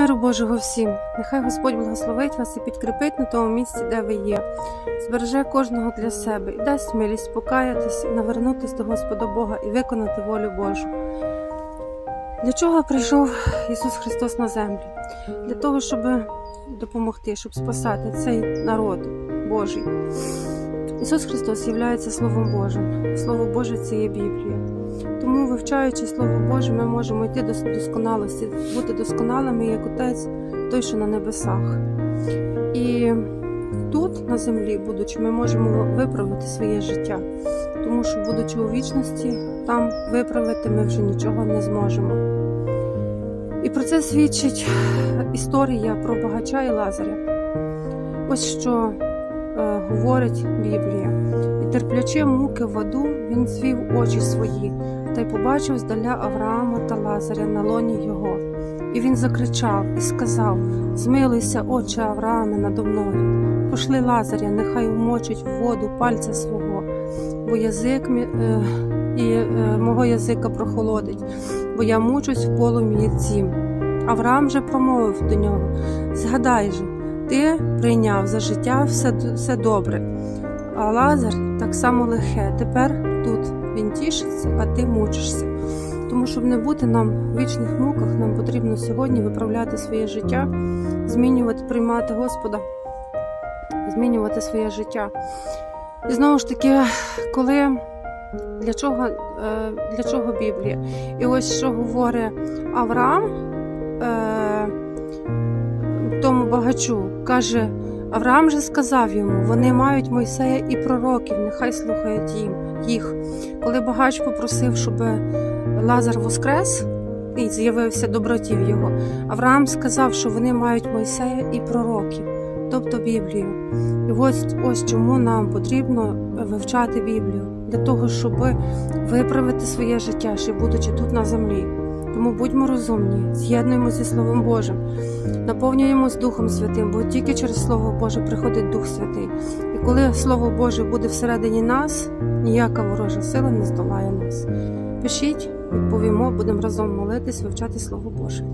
Миру Божого всім! Нехай Господь благословить вас і підкріпить на тому місці, де ви є, збереже кожного для себе і дасть милість покаятись, навернутись до Господа Бога і виконати волю Божу. Для чого прийшов Ісус Христос на землю? Для того, щоб допомогти, щоб спасати цей народ Божий. Ісус Христос є Словом Божим. Слово Боже це є Біблія. Тому, вивчаючи Слово Боже, ми можемо йти до досконалості, бути досконалими, як Отець, той, що на небесах. І тут, на землі, будучи, ми можемо виправити своє життя, тому що, будучи у вічності, там виправити ми вже нічого не зможемо. І про це свідчить історія про багача і Лазаря. Ось що говорить Біблія. І терплячи муки в аду, він звів очі свої та й побачив здаля Авраама та Лазаря на лоні його. І він закричав і сказав: Змилуйся, отче Аврааме, надо мною, пошли Лазаря, нехай умочить в воду пальця свого, бо язик мі- е, і е, мого язика прохолодить, бо я мучусь в полум'ї цім. Авраам же промовив до нього: Згадай же, ти прийняв за життя все, все добре, а Лазар так само лихе. Тепер тут він тішиться, а ти мучишся. Тому, щоб не бути нам в вічних муках, нам потрібно сьогодні виправляти своє життя, змінювати, приймати Господа, змінювати своє життя. І знову ж таки, коли для чого, е, для чого Біблія? І ось що говорить Авраам е, тому багачу, каже. Авраам же сказав йому: вони мають Мойсея і пророків, нехай слухають їм їх. Коли багач попросив, щоб Лазар воскрес і з'явився добротів його, Авраам сказав, що вони мають Мойсея і пророків, тобто Біблію. І ось ось чому нам потрібно вивчати Біблію для того, щоб виправити своє життя, ще будучи тут на землі. Тому будьмо розумні, з'єднуємо зі Словом Божим, наповнюємось Духом Святим, бо тільки через Слово Боже приходить Дух Святий. І коли Слово Боже буде всередині нас, ніяка ворожа сила не здолає нас. Пишіть, відповімо, будемо разом молитись, вивчати Слово Боже.